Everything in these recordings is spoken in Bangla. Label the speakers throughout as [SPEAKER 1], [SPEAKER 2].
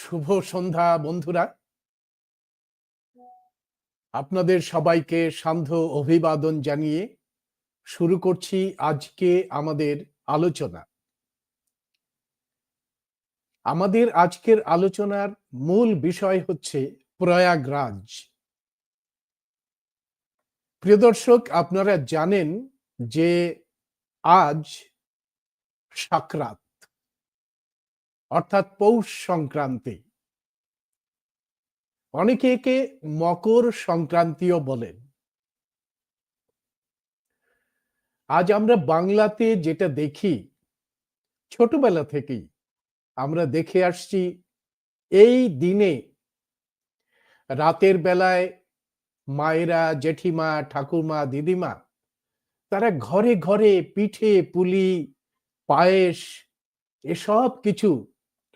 [SPEAKER 1] শুভ সন্ধ্যা, বন্ধুরা। আপনাদের সবাইকে সান্ধ্য অভিবাদন জানিয়ে শুরু করছি আজকে আমাদের আলোচনা। আমাদের আজকের আলোচনার মূল বিষয় হচ্ছে প্রয়াগরাজ। প্রিয় দর্শক, আপনারা জানেন যে আজ সাকরাত অর্থাৎ পৌষ সংক্রান্তি। অনেকে একে মকর সংক্রান্তিও বলেন। আজ আমরা বাংলাতে যেটা দেখি, ছোটবেলা থেকেই আমরা দেখে আসছি, এই দিনে রাতের বেলায় মায়েরা, জেঠিমা, ঠাকুরমা, দিদিমা, তারা ঘরে ঘরে পিঠে, পুলি, পায়েস, এসব কিছু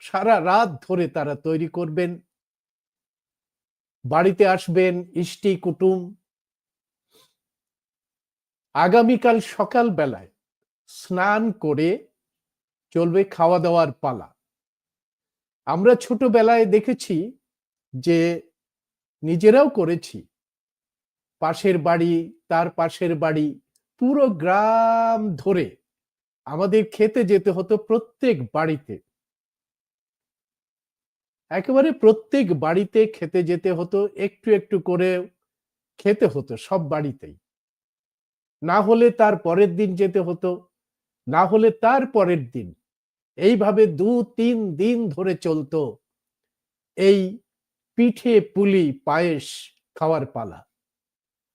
[SPEAKER 1] সারা রাত ধরে তারা তৈরি করবেন। বাড়িতে আসবেন, ইষ্টি, কুটুম। আগামীকাল সকাল বেলায় স্নান করে চলবে খাওয়া দাওয়ার পালা। আমরা ছোটবেলায় দেখেছি যে নিজেরাও করেছি। পাশের বাড়ি, তার পাশের বাড়ি, পুরো গ্রাম ধরে আমাদের খেতে যেতে হতো প্রত্যেক বাড়িতে। একেবারে প্রত্যেক বাড়িতে খেতে যেতে হতো, একটু একটু করে খেতে হতো সব বাড়িতেই। না হলে তার পরের দিন যেতে হতো, না হলে তার পরের দিন। এইভাবে দু, তিন দিন ধরে চলতো এই পিঠে পুলি পায়েস খাওয়ার পালা।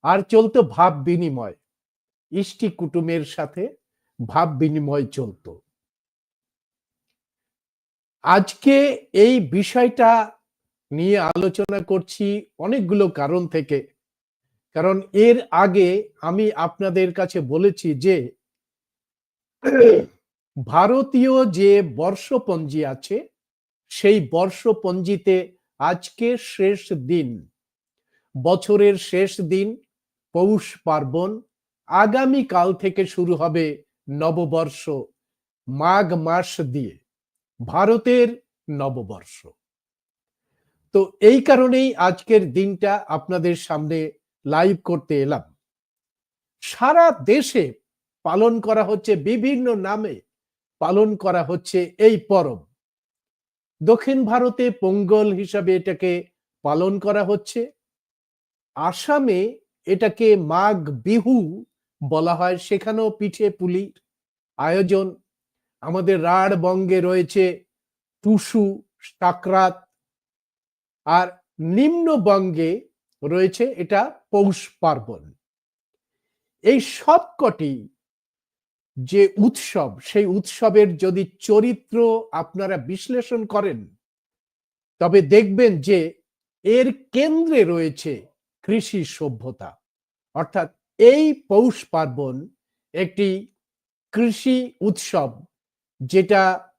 [SPEAKER 1] আর চলতো ভাব বিনিময়। ইষ্টি কুটুমের সাথে ভাব বিনিময় চলতো। আজকে এই বিষয়টা নিয়ে আলোচনা করছি অনেকগুলো কারণ থেকে। কারণ এর আগে আমি আপনাদের কাছে বলেছি যে, ভারতীয় যে বর্ষপঞ্জি আছে, সেই বর্ষপঞ্জিতে আজকে শেষ দিন, বছরের শেষ দিন, পৌষ পার্বণ আগামী কাল থেকে শুরু হবে নববর্ষ, মাঘ মাস দিয়ে। ভারতের নববর্ষ। তো এই কারণেই আজকের দিনটা আপনাদের সামনে লাইভ করতে এলাম। সারা দেশে পালন করা হচ্ছে, বিভিন্ন নামে পালন করা হচ্ছে এই পরব। দক্ষিণ ভারতে পোঙ্গল হিসাবে এটাকে পালন করা হচ্ছে। আসামে এটাকে মাঘ বিহু বলা হয়, সেখানেও পিঠে পুলির আয়োজন আমাদের রাঢ় বঙ্গে রয়েছে টুসু, সাকরাত আর নিম্নবঙ্গে রয়েছে এটা পৌষ পার্বণ। এই সবকটি যে উৎসব, সেই উৎসবের যদি চরিত্র আপনারা বিশ্লেষণ করেন, তবে দেখবেন যে এর কেন্দ্রে রয়েছে কৃষি সভ্যতা। অর্থাৎ এই পৌষ পার্বণ একটি কৃষি উৎসব যেটা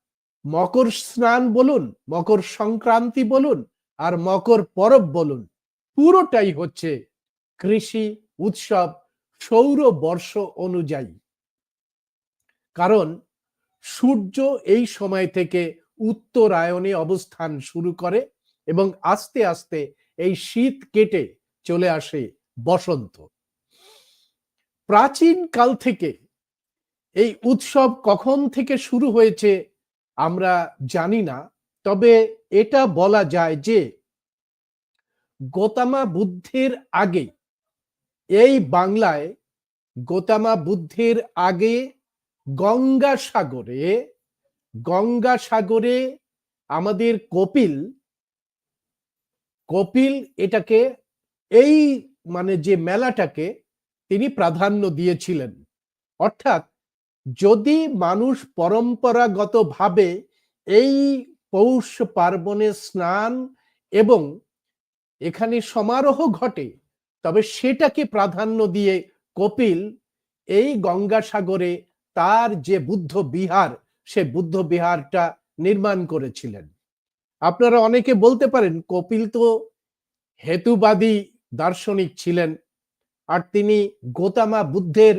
[SPEAKER 1] মকর স্নান বলুন, মকর সংক্রান্তি বলুন, আর মকর পরব বলুন, পুরোটাই হচ্ছে কৃষি উৎসব সৌর বর্ষ অনুযায়ী। কারণ সূর্য এই সময় থেকে উত্তরায়ণে অবস্থান শুরু করে এবং আস্তে আস্তে এই শীত কেটে চলে আসে বসন্ত। প্রাচীন কাল থেকে এই উৎসব কখন থেকে শুরু হয়েছে আমরা জানি না, তবে এটা বলা যায় যে গোতামা বুদ্ধের আগে, এই বাংলায় গোতামা বুদ্ধের আগে গঙ্গাসাগরে গঙ্গাসাগরে আমাদের কপিল কপিল এটাকে এই মানে যে মেলাটাকে তিনি প্রাধান্য দিয়েছিলেন। অর্থাৎ যদি মানুষ পরম্পরাগতভাবে এই পৌষ পার্বণে স্নান এবং এখানে সমারোহ ঘটে, তবে সেটাকে প্রাধান্য দিয়ে কপিল এই গঙ্গাসাগরে তার যে বুদ্ধ বিহার, সে বুদ্ধ বিহারটা নির্মাণ করেছিলেন। আপনারা অনেকে বলতে পারেন, কপিল তো হেতুবাদী দার্শনিক ছিলেন, আর তিনি গোতামা বুদ্ধের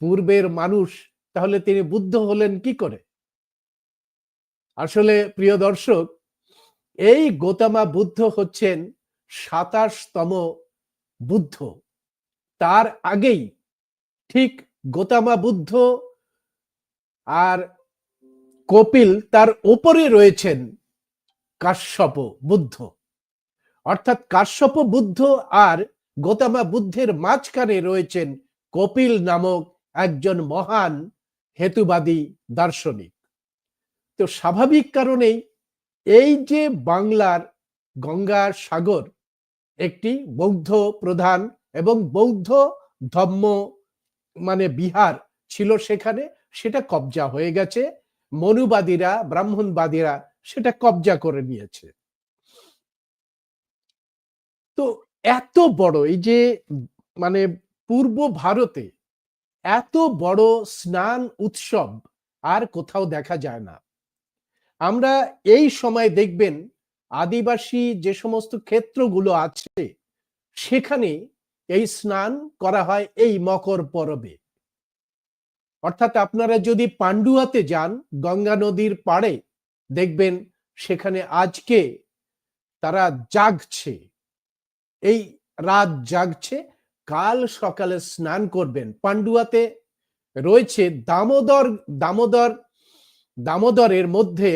[SPEAKER 1] পূর্বের মানুষ তাহলে তিনি বুদ্ধ হলেন কি করে? আসলে প্রিয় দর্শক, এই গোতামা বুদ্ধ হচ্ছেন সাতাশতম বুদ্ধ। তার আগেই ঠিক গোতামা বুদ্ধ আর কপিল তার ওপরে রয়েছেন কাশ্যপ বুদ্ধ। অর্থাৎ কাশ্যপ বুদ্ধ আর গোতামা বুদ্ধের মাঝখানে রয়েছেন কপিল নামক একজন মহান হেতুবাদী দার্শনিক। তো স্বাভাবিক কারণেই এই যে বাংলার গঙ্গা সাগর একটি বৌদ্ধ প্রধান এবং বৌদ্ধ ধর্ম মানে বিহার ছিল সেখানে, সেটা কবজা হয়ে গেছে। মনুবাদীরা, ব্রাহ্মণবাদীরা সেটা কবজা করে নিয়েছে। তো এত বড় এই যে মানে পূর্ব ভারতে এত বড় স্নান উৎসব আর কোথাও দেখা যায় না। আমরা এই সময় দেখবেন আদিবাসী যে সমস্ত ক্ষেত্রগুলো আছে, সেখানে এই স্নান করা হয় এই মকর পরবে। অর্থাৎ আপনারা যদি পান্ডুয়াতে যান, গঙ্গা নদীর পাড়ে, দেখবেন সেখানে আজকে তারা জাগছে। এই রাত জাগছে কাল সকালে স্নান করবেন। পান্ডুয়াতে রয়েছে দামোদর দামোদর, দামোদরের মধ্যে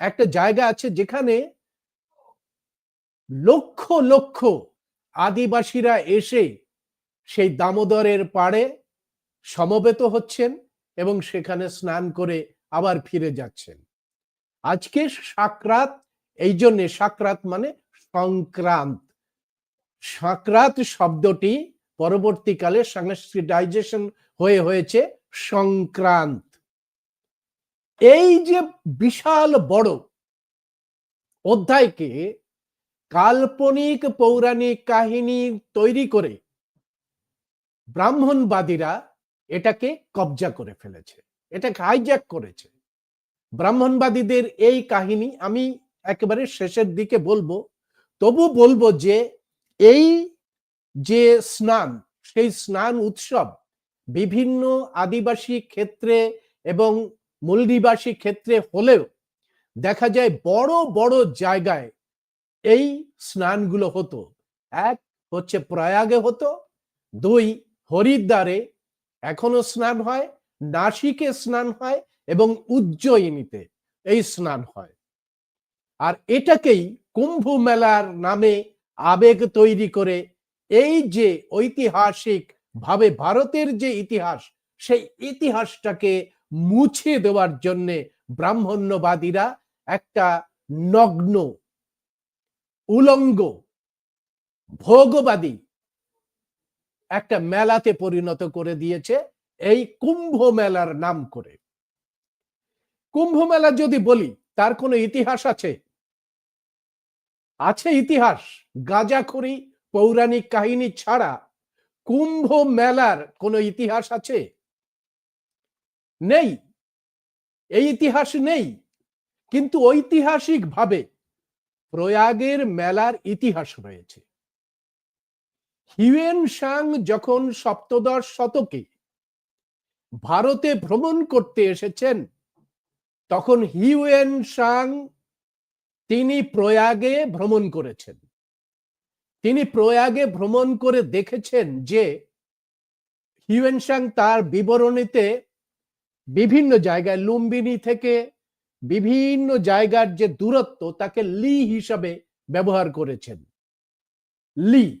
[SPEAKER 1] একটা জায়গা আছে যেখানে লক্ষ লক্ষ আদিবাসীরা এসে সেই দামোদরের পাড়ে সমবেত হচ্ছেন এবং সেখানে স্নান করে আবার ফিরে যাচ্ছেন। আজকে সাকরাত, এই জন্যে সাকরাত মানে সংক্রান্ত। সাকরাত শব্দটি পরবর্তীকালে সংস্কৃতাইজেশন হয়ে হয়েছে সংক্রান্ত। এই যে বিশাল বড় অধ্যায়কে কাল্পনিক পৌরাণিক কাহিনী তৈরি করে ব্রাহ্মণবাদীরা এটাকে কবজা করে ফেলেছে, এটাকে হাইজ্যাক করেছে। ব্রাহ্মণবাদীদের এই কাহিনী আমি একেবারে শেষের দিকে বলব, তবু বলব যে এই যে স্নান, সেই স্নান উৎসব বিভিন্ন আদিবাসী ক্ষেত্রে এবং মূল নিবাসী ক্ষেত্রে হলেও দেখা যায় বড় বড় জায়গায় এই স্নানগুলো হতো। এক হচ্ছে প্রয়াগে হতো, দুই হরিদ্বারে এখনও স্নান হয়, নাসিকে স্নান হয় এবং উজ্জয়িনীতে এই স্নান হয়। আর এটাকেই কুম্ভ মেলার নামে আবেগ তৈরি করে এই যে ঐতিহাসিক ভাবে ভারতের যে ইতিহাস, সেই ইতিহাসটাকে মুছে দেওয়ার জন্য ব্রাহ্মণ্যবাদীরা একটা নগ্ন, উলঙ্গ, ভোগবাদী একটা মেলাতে পরিণত করে দিয়েছে এই কুম্ভ মেলার নাম করে। কুম্ভ মেলা যদি বলি, তার কোনো ইতিহাস আছে? আছে ইতিহাস গাজাখড়ি পৌরাণিক কাহিনী ছাড়া কুম্ভ মেলার কোনো ইতিহাস আছে? নেই। এই ইতিহাস নেই। কিন্তু ঐতিহাসিক ভাবে প্রয়াগের মেলার ইতিহাস রয়েছে। হিউয়েন সাং যখন সপ্তদশ শতকে ভারতে ভ্রমণ করতে এসেছেন, তখন হিউয়েন সাং তিনি প্রয়াগে ভ্রমণ করেছেন। তিনি প্রয়াগে ভ্রমণ করে দেখেছেন যে হিউয়েন সাং তার বিবরণীতে বিভিন্ন জায়গায়, লুম্বিনী থেকে বিভিন্ন জায়গার যে দূরত্ব, তাকে লি হিসাবে ব্যবহার করেছেন। লি।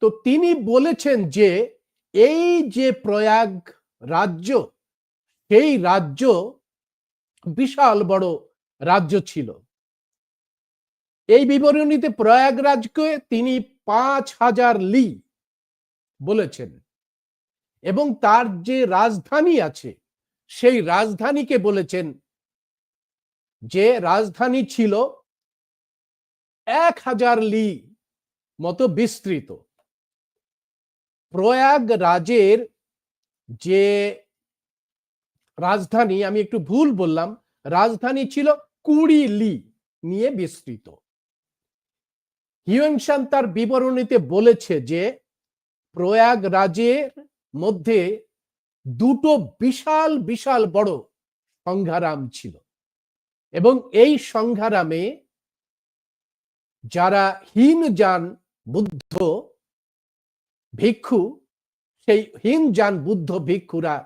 [SPEAKER 1] তো তিনি বলেছেন যে এই যে প্রয়াগ রাজ্য, সেই রাজ্য বিশাল বড় রাজ্য ছিল। এই বিবরণীতে প্রয়াগরাজকে তিনি পাঁচ হাজার লি বলেছেন এবং তার যে রাজধানী আছে, সেই রাজধানীকে বলেছেন যে রাজধানী ছিল এক হাজার লি মতো বিস্তৃত। প্রয়াগ রাজের যে রাজধানী, আমি একটু ভুল বললাম, রাজধানী ছিল কুড়ি লি নিয়ে বিস্তৃত। হিউংশান তার বিবরণীতে বলেছে যে প্রয়াগ রাজের মধ্যে দুটো বিশাল বিশাল বড় সংঘারাম ছিল। এবং এই সংঘারামে যারা হীন যান বুদ্ধ ভিক্ষু, সেই হীন যান বুদ্ধ ভিক্ষুরা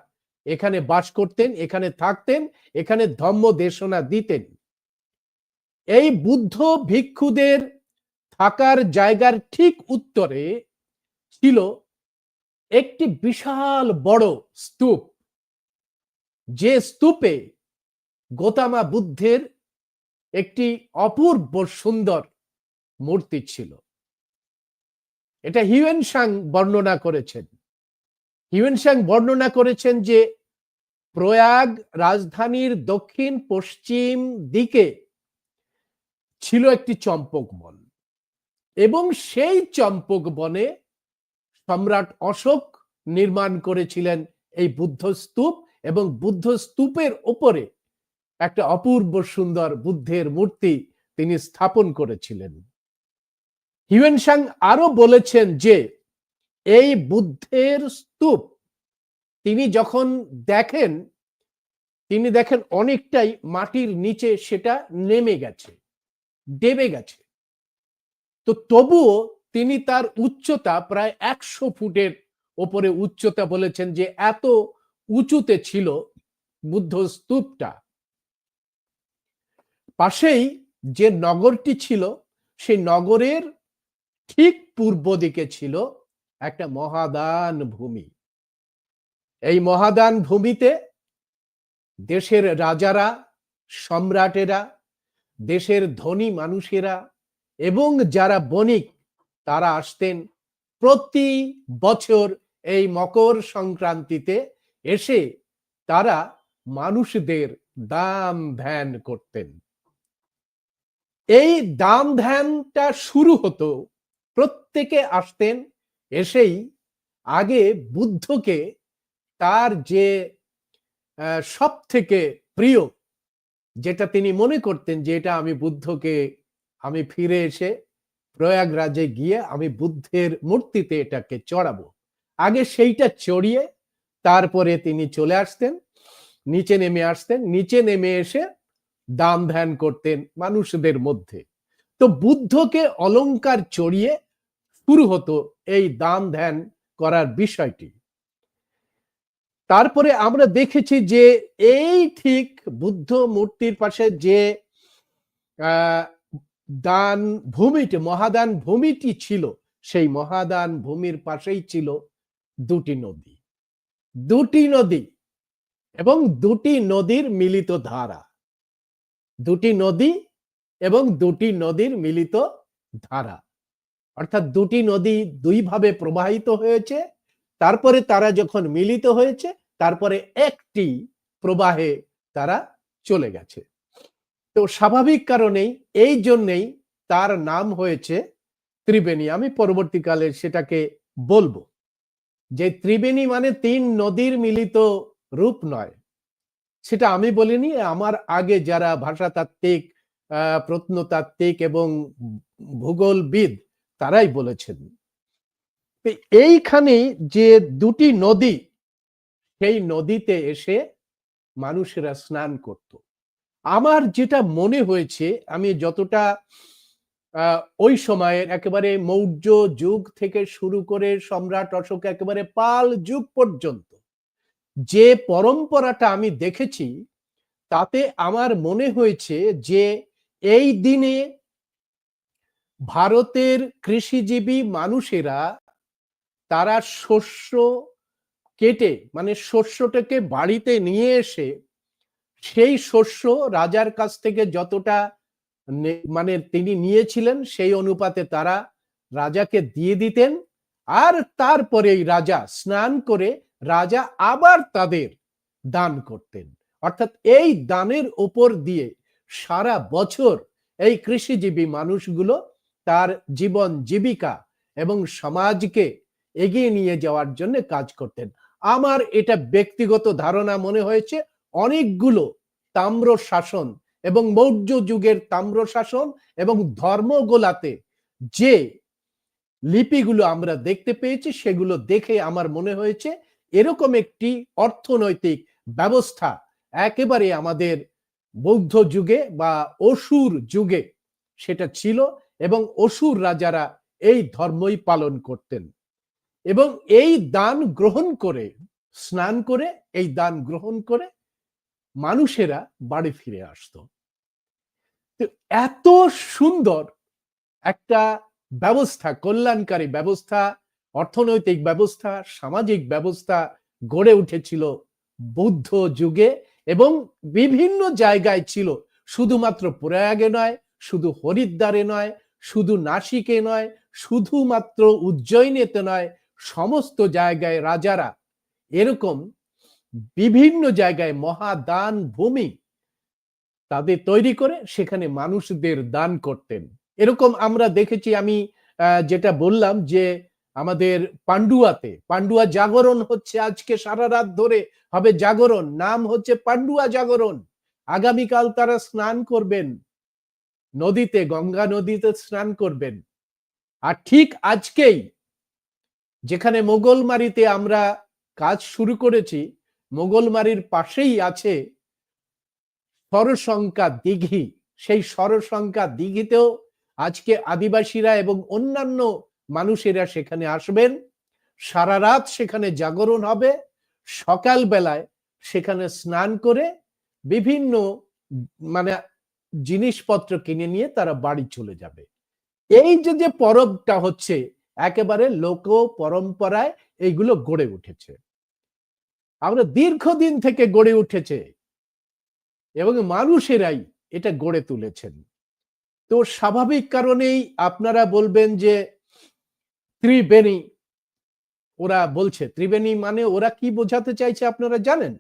[SPEAKER 1] এখানে বাস করতেন, এখানে থাকতেন, এখানে ধম্ম দেশনা দিতেন। এই বুদ্ধ ভিক্ষুদের থাকার জায়গার ঠিক উত্তরে ছিল একটি বিশাল বড় স্তূপ। যে স্তূপে গোতামা বুদ্ধের একটি অপূর্ব সুন্দর মূর্তি ছিল। এটা হিউয়েন সাং বর্ণনা করেছেন। হিউয়েন সাং বর্ণনা করেছেন যে প্রয়াগ রাজধানীর দক্ষিণ পশ্চিম দিকে ছিল একটি চম্পক বন এবং সেই চম্পক বনে সম্রাট অশোক নির্মাণ করেছিলেন এই বুদ্ধ স্তূপ এবং বুদ্ধ স্তূপের ওপরে একটা অপূর্ব সুন্দর বুদ্ধের মূর্তি তিনি স্থাপন করেছিলেন। হিউয়েন সাং আরও বলেছেন যে, এই বুদ্ধের স্তূপ তিনি যখন দেখেন, তিনি দেখেন অনেকটাই মাটির নিচে সেটা নেমে গেছে, দেবে গেছে। তো তবুও তিনি তার উচ্চতা প্রায় একশো ফুটের ওপরে উচ্চতা বলেছেন যে এত উঁচুতে ছিল বুদ্ধ স্তূপটা। পাশেই যে নগরটি ছিল, সেই নগরের ঠিক পূর্ব দিকে ছিল একটা মহাদান ভূমি। এই মহাদান ভূমিতে দেশের রাজারা, সম্রাটেরা, দেশের ধনী মানুষেরা এবং যারা বণিক, তারা আসতেন প্রতি বছর এই মকর সংক্রান্তিতে এসে তারা মানুষদের দাম ধ্যান করতেন। এই দাম ধ্যানটা শুরু হতো, প্রত্যেকে আসতেন, এসেই আগে বুদ্ধকে তার যে সব থেকে প্রিয়, যেটা তিনি মনে করতেন যে এটা আমি বুদ্ধকে আমি ফিরে এসে প্রয়াগরাজে গিয়ে আমি বুদ্ধের মূর্তিতে এটাকে চড়াবো। আগে সেইটা চড়িয়ে তারপরে তিনি চলে আসতেন, নিচে নেমে আসতেন, নিচে নেমে এসে দাম ধ্যান করতেন মানুষদের মধ্যে। তো বুদ্ধকে অলংকার চড়িয়ে শুরু হতো এই দাম ধ্যান করার বিষয়টি। তারপরে আমরা দেখেছি যে এই ঠিক বুদ্ধ মূর্তির পাশে যে দান ভূমিটি মহাদান ভূমিটি ছিল। সেই মহাদান ভূমির পাশেই ছিল দুটি নদী। দুটি নদী এবং দুটি নদীর মিলিত ধারা। দুটি নদী এবং দুটি নদীর মিলিত ধারা। অর্থাৎ দুটি নদী দুইভাবে প্রবাহিত হয়েছে। তারপরে তারা যখন মিলিত হয়েছে, তারপরে একটি প্রবাহে তারা চলে গেছে। তো স্বাভাবিক কারণেই এই জন্যেই তার নাম হয়েছে ত্রিবেণী। আমি পরবর্তীকালে সেটাকে বলব যে ত্রিবেণী মানে তিন নদীর মিলিত রূপ নয়। সেটা আমি বলিনি, আমার আগে যারা ভাষাতাত্ত্বিক প্রত্নতাত্ত্বিক এবং ভূগোলবিদ তারাই বলেছেন। এইখানে যে দুটি নদী, সেই নদীতে এসে মানুষেরা স্নান করত। আমার যেটা মনে হয়েছে, আমি যতটা ওই সময়ের একেবারে মৌর্য যুগ থেকে শুরু করে সম্রাট অশোক একেবারে পাল যুগ পর্যন্ত, যে পরম্পরাটা আমি দেখেছি, তাতে আমার মনে হয়েছে যে এই দিনে ভারতের কৃষিজীবী মানুষেরা তারা শস্য কেটে মানে শস্যটাকে বাড়িতে নিয়ে এসে সেই শস্য রাজার কাছ থেকে যতটা মানে তিনি নিয়েছিলেন, সেই অনুপাতে তারা রাজাকে দিয়ে দিতেন। আর তারপরে রাজা স্নান করে রাজা আবার তাদের দান করতেন। অর্থাৎ এই দানের ওপর দিয়ে সারা বছর এই কৃষিজীবী মানুষগুলো তার জীবন জীবিকা এবং সমাজকে এগিয়ে নিয়ে যাওয়ার জন্য কাজ করতেন। আমার এটা ব্যক্তিগত ধারণা মনে হয়েছে অনেকগুলো তাম্র শাসন এবং মৌর্য যুগের তাম্র শাসন এবং ধর্মগোলাতে যে লিপিগুলো আমরা দেখতে পেয়েছি, সেগুলো দেখে আমার মনে হয়েছে এরকম একটি অর্থনৈতিক ব্যবস্থা একেবারে আমাদের বৌদ্ধ যুগে বা অসুর যুগে সেটা ছিল এবং অসুর রাজারা এই ধর্মই পালন করতেন। এবং এই দান গ্রহণ করে, স্নান করে, এই দান গ্রহণ করে মানুষেরা বাড়ি ফিরে আসতো। এত সুন্দর একটা ব্যবস্থা, কল্যাণকারী ব্যবস্থা, অর্থনৈতিক ব্যবস্থা, সামাজিক ব্যবস্থা গড়ে উঠেছিল বৌদ্ধ যুগে এবং বিভিন্ন জায়গায় ছিল। শুধুমাত্র প্রয়াগে নয়, শুধু হরিদ্বারে নয়, শুধু নাসিকে নয়, শুধুমাত্র উজ্জয়িনীতে নয়, সমস্ত জায়গায় রাজারা এরকম বিভিন্ন জায়গায় মহাদান ভূমি তাদের তৈরি করে সেখানে মানুষদের দান করতেন। এরকম আমরা দেখেছি, আমি যেটা বললাম যে আমাদের পান্ডুয়াতে, পান্ডুয়া জাগরণ হচ্ছে আজকে সারা রাত ধরে, হবে জাগরণ, নাম হচ্ছে পান্ডুয়া জাগরণ। আগামীকাল তারা স্নান করবেন, নদীতে, গঙ্গা নদীতে স্নান করবেন। আর ঠিক আজকেই যেখানে মোগলমারিতে আমরা কাজ শুরু করেছি মোগলমারির পাশেই আছে সরসংখ্যা দিঘি। সেই সরসংখ্যা দিঘিতেও আজকে আদিবাসীরা এবং অন্যান্য মানুষেরা সেখানে আসবেন। সারা রাত সেখানে জাগরণ হবে। সকাল বেলায় সেখানে স্নান করে বিভিন্ন মানে জিনিসপত্র কিনে নিয়ে তারা বাড়ি চলে যাবে। এই যে যে পরবটা হচ্ছে, একেবারে লোক পরম্পরায় এইগুলো গড়ে উঠেছে। আমরা দীর্ঘদিন থেকে গড়ে উঠেছে। এবং মানুষেরাই এটা গড়ে তুলেছেন। তো স্বাভাবিক কারণেই আপনারা বলবেন যে ত্রিবেণী, ওরা বলছে, ত্রিবেণী মানে ওরা কি বোঝাতে চাইছে আপনারা জানেন?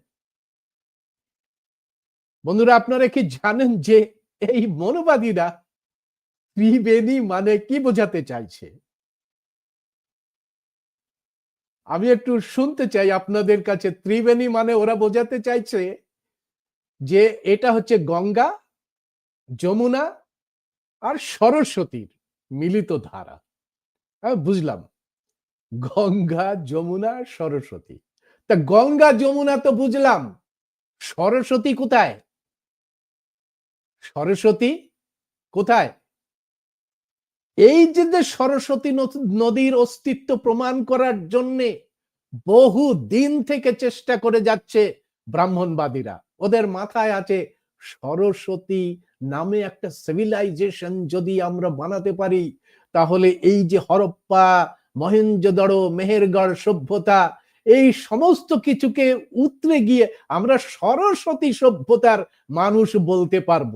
[SPEAKER 1] বন্ধুরা, আপনারা কি জানেন যে এই মনোবাদীরা ত্রিবেণী মানে কি বোঝাতে চাইছে? আমি একটু শুনতে চাই আপনাদের কাছে। ত্রিবেণী মানে ওরা বোঝাতে চাইছে যে এটা হচ্ছে গঙ্গা, যমুনা আর সরস্বতীর মিলিত ধারা। আমি বুঝলাম। গঙ্গা, যমুনা, সরস্বতী। তা গঙ্গা, যমুনা তো বুঝলাম। সরস্বতী কোথায়? সরস্বতী কোথায়? এই যে যে সরস্বতী নদীর অস্তিত্ব প্রমাণ করার জন্যে বহু দিন থেকে চেষ্টা করে যাচ্ছে ব্রাহ্মণবাদীরা। ওদের মাথায় আছে সরস্বতী নামে একটা সিভিলাইজেশন যদি আমরা বানাতে পারি, তাহলে এই যে হরপ্পা মহেঞ্জোদড়ো মেহেরগড়, সভ্যতা, এই সমস্ত কিছুকে উতরে গিয়ে আমরা সরস্বতী সভ্যতার মানুষ বলতে পারব।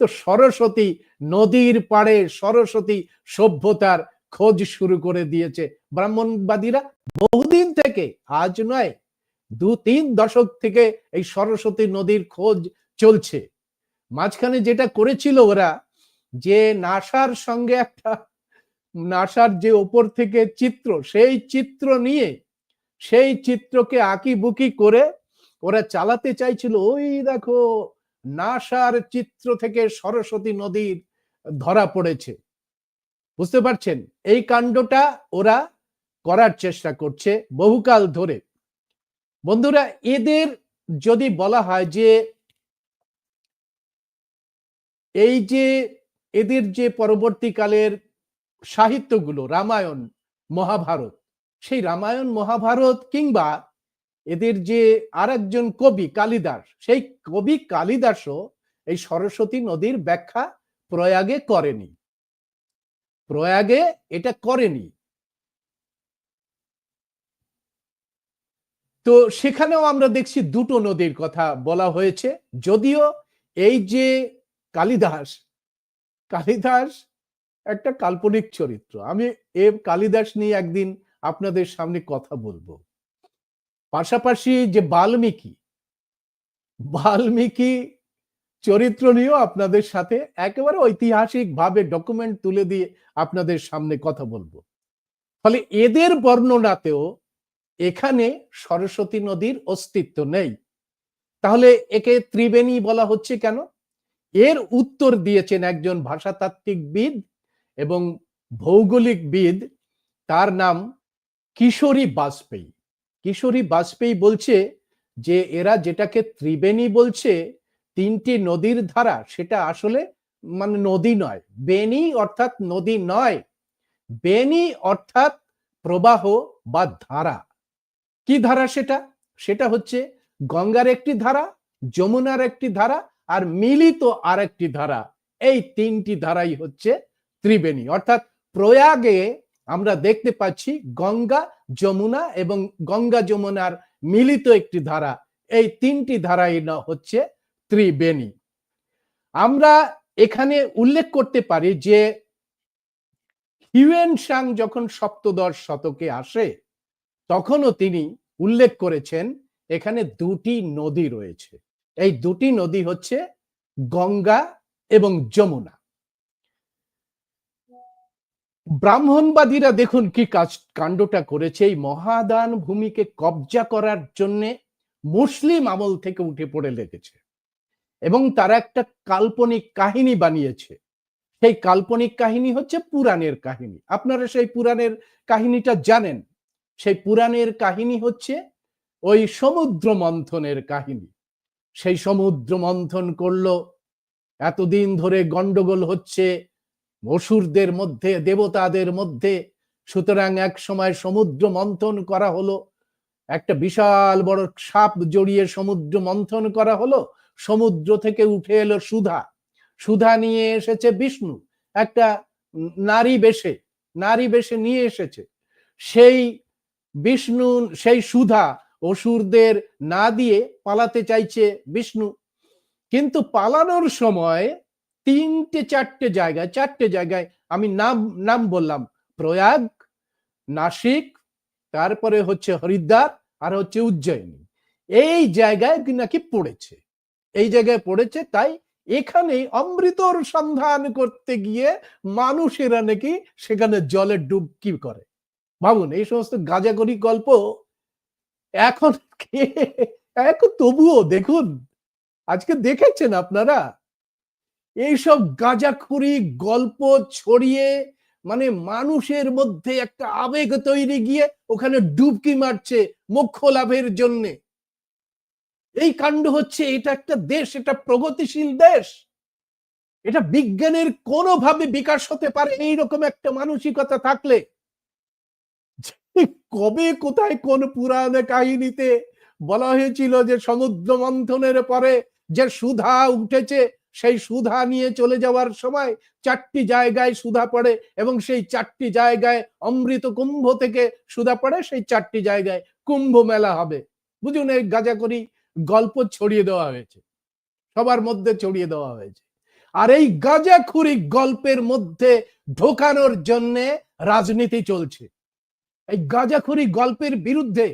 [SPEAKER 1] তো সরস্বতী নদীর পাড়ে সরস্বতী সভ্যতার খোঁজ শুরু করে দিয়েছে ব্রাহ্মণবাদীরা। বহুদিন থেকে, আজ নয়, দু তিন দশক থেকে এই সরস্বতী নদীর খোঁজ চলছে। মাঝখানে যেটা করেছিল ওরা, যে নাসার সঙ্গে একটা, নাসার যে ওপর থেকে চিত্র, সেই চিত্র নিয়ে, সেই চিত্রকে আঁকি বুকি করে ওরা চালাতে চাইছিল, ওই দেখো নাসার চিত্র থেকে সরস্বতী নদীর ধরা পড়েছে। বুঝতে পারছেন? এই কাণ্ডটা ওরা করার চেষ্টা করছে বহুকাল ধরে। বন্ধুরা, এদের যদি বলা হয় যে এই যে এদের যে পরবর্তীকালের সাহিত্যগুলো, রামায়ণ, মহাভারত, সেই রামায়ণ, মহাভারত কিংবা এদের যে আর কবি কালিদাস, সেই কবি কালিদাসও এই সরস্বতী নদীর ব্যাখ্যা প্রয়াগে করেনি। প্রয়াগে এটা করেনি। তো সেখানেও আমরা দেখছি দুটো নদীর কথা বলা হয়েছে। যদিও এই যে কালিদাস কালিদাস একটা কাল্পনিক চরিত্র। আমি এ কালিদাস নিয়ে একদিন আপনাদের সামনে কথা বলব। পাশাপাশি যে বাল্মীকি বাল্মীকি চরিত্র নিয়েও আপনাদের সাথে একেবারে ঐতিহাসিক ভাবে ডকুমেন্ট তুলে দিয়ে আপনাদের সামনে কথা বলব। ফলে এদের বর্ণনাতেও এখানে সরস্বতী নদীর অস্তিত্ব নেই। তাহলে একে ত্রিবেণী বলা হচ্ছে কেন? এর উত্তর দিয়েছেন একজন ভাষাতাত্ত্বিকবিদ এবং ভৌগোলিকবিদ, তার নাম কিশোরী বাজপেয়ী। কিশোরী বাজপেয়ী বলছে যে, এরা যেটাকে ত্রিবেণী বলছে, তিনটি নদীর ধারা, সেটা আসলে মানে নদী নয়। বেনি অর্থাৎ নদী নয়। বেনি অর্থাৎ প্রবাহ বা ধারা। কি ধারা সেটা? সেটা হচ্ছে গঙ্গার একটি ধারা, যমুনার একটি ধারা, আর মিলিত আর একটি ধারা। এই তিনটি ধারাই হচ্ছে ত্রিবেণী। অর্থাৎ প্রয়াগে আমরা দেখতে পাচ্ছি গঙ্গা, যমুনা এবং গঙ্গা, যমুনার মিলিত একটি ধারা। এই তিনটি ধারাই হচ্ছে ত্রিবেণী। আমরা এখানে উল্লেখ করতে পারি যে হিউয়েন সাং যখন সপ্তদশ শতকে আসে, তখনও তিনি উল্লেখ করেছেন এখানে দুটি নদী রয়েছে। এই দুটি নদী হচ্ছে গঙ্গা এবং যমুনা। ব্রাহ্মণবাদীরা দেখুন কি কাজ, কাণ্ডটা করেছে। এই মহাদান ভূমিকে কবজা করার জন্যে মুসলিম আমল থেকে উঠে পড়ে লেগেছে। এবং তারা একটা কাল্পনিক কাহিনী বানিয়েছে। সেই কাল্পনিক কাহিনী হচ্ছে পুরাণের কাহিনী। আপনারা সেই পুরাণের কাহিনীটা জানেন? সেই পুরাণের কাহিনী হচ্ছে ওই সমুদ্র মন্থনের কাহিনী। সেই সমুদ্র মন্থন করল, এতদিন ধরে গন্ডগোল হচ্ছে অসুরদের মধ্যে, দেবতাদের মধ্যে। সুতরাং এক সময় সমুদ্র মন্থন করা হলো। একটা বিশাল বড় সাপ জড়িয়ে সমুদ্র মন্থন করা হলো। সমুদ্র থেকে উঠে এলো সুধা। সুধা নিয়ে এসেছে বিষ্ণু। একটা নারী বেশে নারী বেশে নিয়ে এসেছে। সেই বিষ্ণু, সেই সুধা অসুরদের না দিয়ে পালাতে চাইছে বিষ্ণু। কিন্তু পালানোর সময় তিনটে, চারটে জায়গায় চারটে জায়গায় আমি নাম নাম বললাম। প্রয়াগ, নাসিক, তারপরে হচ্ছে হরিদ্বার, আর হচ্ছে উজ্জয়িনী। এই জায়গায় নাকি পড়েছে। এই জায়গায় পড়েছে, তাই এখানে অমৃতর সন্ধান করতে গিয়ে মানুষেরা নাকি সেখানে জলের ডুবকি করে। ভাবুন, এই সমস্ত গাজাগরি গল্প এখন এখন তবুও দেখুন। আজকে দেখেছেন আপনারা? এইসব গাজাখুরি গল্প ছড়িয়ে মানে মানুষের মধ্যে একটা আবেগ তৈরি গিয়ে ওখানে ডুবকি মারছে মোক্ষ লাভের জন্যে। এই কাণ্ড হচ্ছে এটা একটা দেশ, এটা প্রগতিশীল দেশ। এটা বিজ্ঞানের কোনোভাবে বিকাশ হতে পারে এইরকম একটা মানসিকতা থাকলে। কবে, কোথায়, কোন পুরাণ কাহিনীতে বলা হয়েছিল যে সমুদ্র মন্থনের পরে যে সুধা উঠেছে সেই সুধা নিয়ে চলে যাওয়ার সময় চারটি জায়গায় সুধা পড়ে এবং সেই চারটি জায়গায় অমৃত কুম্ভ থেকে সুধা পড়ে, সেই চারটি জায়গায় কুম্ভ মেলা হবে। বুঝুন এই গাজাকরি গল্প ছড়িয়ে দেওয়া হয়েছে। সবার মধ্যে ছড়িয়ে দেওয়া হয়েছে। আর এই গাজাখুরি গল্পের মধ্যে ঢোকানোর জন্য রাজনীতি চলছে। এই গাজাখুরি গল্পের বিরুদ্ধে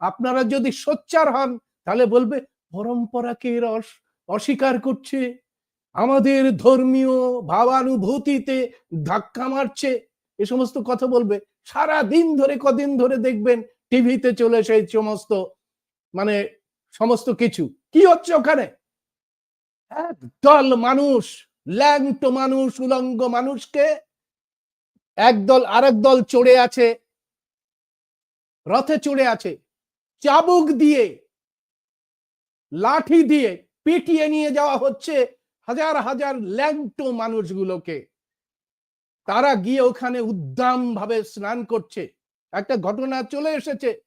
[SPEAKER 1] আপনারা যদি সোচ্চার হন, তাহলে বলবে, পরম্পরাকে এরা অস্বীকার করছে। আমাদের ধর্মীয় ভাবানুভূতিতে ধাক্কা মারছে। এ সমস্ত কথা বলবে। সারা দিন ধরে কদিন ধরে দেখবেন টিভিতে চলে সেই সমস্ত মানে সমস্ত কিছু। কি হচ্ছে ওখানে? একদল মানুষ, ল্যাংটো মানুষ, উলঙ্গ মানুষকে একদল আরেক দল চড়ে আছে, রথে চড়ে আছে, চাবুক দিয়ে, লাঠি দিয়ে পিটিয়ে নিয়ে যাওয়া হচ্ছে। হাজার হাজার ল্যাংটো মানুষগুলোকে। তারা গিয়ে ওখানে উদ্দাম ভাবে স্নান করছে। একটা ঘটনা চলে এসেছে।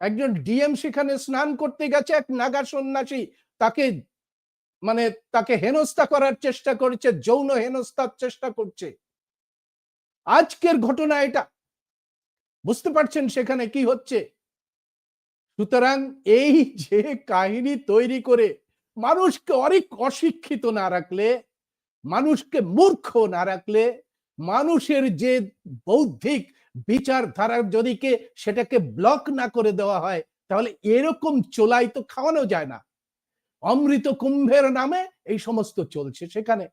[SPEAKER 1] একজন ডিএম সেখানে স্নান করতে গেছে, এক নাগা সন্ন্যাসী। তাকে মানে তাকে হেনস্থা করার চেষ্টা করছে, যৌন হেনস্থার চেষ্টা করছে। আজকের ঘটনা এটা। বুঝতে পারছেন সেখানে কি হচ্ছে? সুতরাং এই যে কাহিনী তৈরি করে মানুষকে অনেক অশিক্ষিত না রাখলে, মানুষকে মূর্খ না রাখলে, মানুষের যে বৌদ্ধিক বিচারধারার যদি কে সেটাকে ব্লক না করে দেওয়া হয়, তাহলে এরকম চোলাই তো খাওয়ানো যায় না। অমৃত কুম্ভের নামে এই সমস্ত চলছে সেখানে।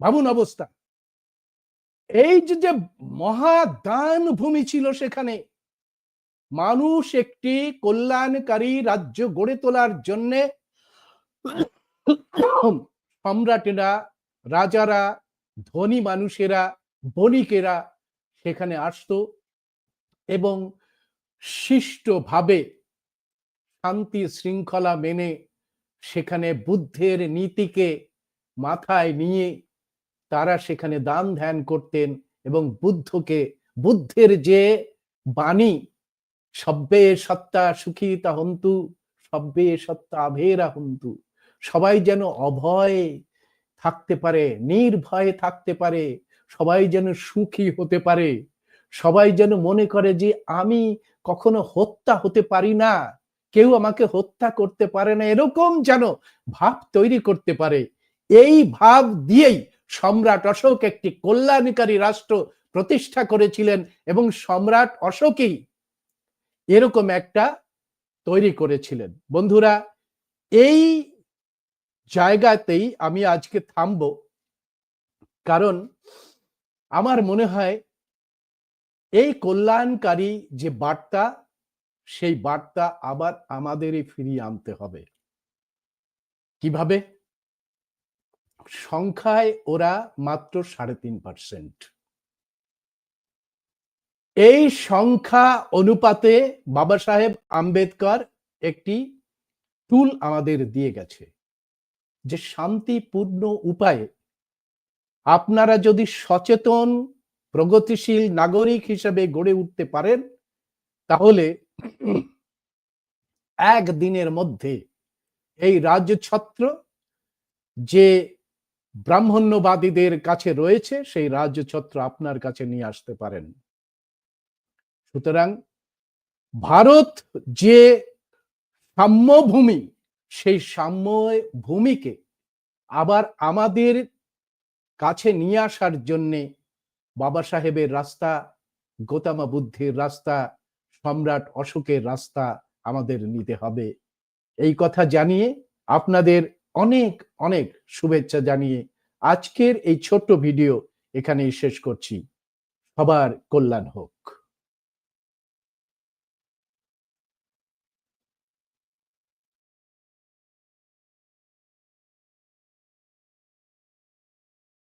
[SPEAKER 1] ভাবুন অবস্থা। এই যে মহাদান ভূমি ছিল সেখানে, মানুষ একটি কল্যাণকারী রাজ্য গড়ে তোলার জন্যে সম্রাটেরা, রাজারা, ধনী মানুষেরা, বণিকেরা সেখানে আসতো এবং শিষ্টভাবে শান্তি শৃঙ্খলা মেনে সেখানে বুদ্ধের নীতিকে মাথায় নিয়ে তারা সেখানে দান ধ্যান করতেন এবং বুদ্ধকে, বুদ্ধের যে বাণী, সব্বে সত্তা সুখিতা হন্তু সব্বে সত্তা আভেরা হন্তু সবাই যেন অভয়ে থাকতে পারে, নির্ভয়ে থাকতে পারে, সবাই যেন সুখী হতে পারে, সবাই যেন মনে করে যে আমি কখনো হত্যা হতে পারি না, কেউ আমাকে হত্যা করতে পারে না, এরকম যেন ভাব তৈরি করতে পারে। এই ভাব দিয়েই সম্রাট অশোক একটি কল্যাণকারী রাষ্ট্র প্রতিষ্ঠা করেছিলেন এবং সম্রাট অশোকই এরকম একটা তৈরি করেছিলেন। বন্ধুরা, এই জায়গাতেই আমি আজকে থামব। কারণ আমার মনে হয় এই কল্যাণকারী যে বার্তা, সেই বার্তা আবার আমাদেরই ফিরিয়ে আনতে হবে। কীভাবে? সংখ্যায় ওরা মাত্র সাড়ে তিন পার্সেন্ট। এই সংখ্যা অনুপাতে বাবা সাহেব আম্বেদকর একটি টুল আমাদের দিয়ে গেছে। যে শান্তিপূর্ণ উপায়ে আপনারা যদি সচেতন, প্রগতিশীল নাগরিক হিসেবে গড়ে উঠতে পারেন, তাহলে একদিনের মধ্যে এই রাজ্য ছত্র যে ব্রাহ্মণ্যবাদীদের কাছে রয়েছে, সেই রাজ্য ছত্র আপনার কাছে নিয়ে আসতে পারেন। সুতরাং ভারত যে সাম্যভূমি সেই সাম্য ভূমিকে আবার আমাদের কাছে নিয়ে আসার জন্যে বাবা সাহেবের রাস্তা, গোতামা বুদ্ধির রাস্তা, সম্রাট অশোকের রাস্তা আমাদের নিতে হবে। এই কথা জানিয়ে আপনাদের অনেক অনেক শুভেচ্ছা জানিয়ে আজকের এই ছোট্ট ভিডিও এখানেই শেষ করছি। সবার কল্যাণ হোক।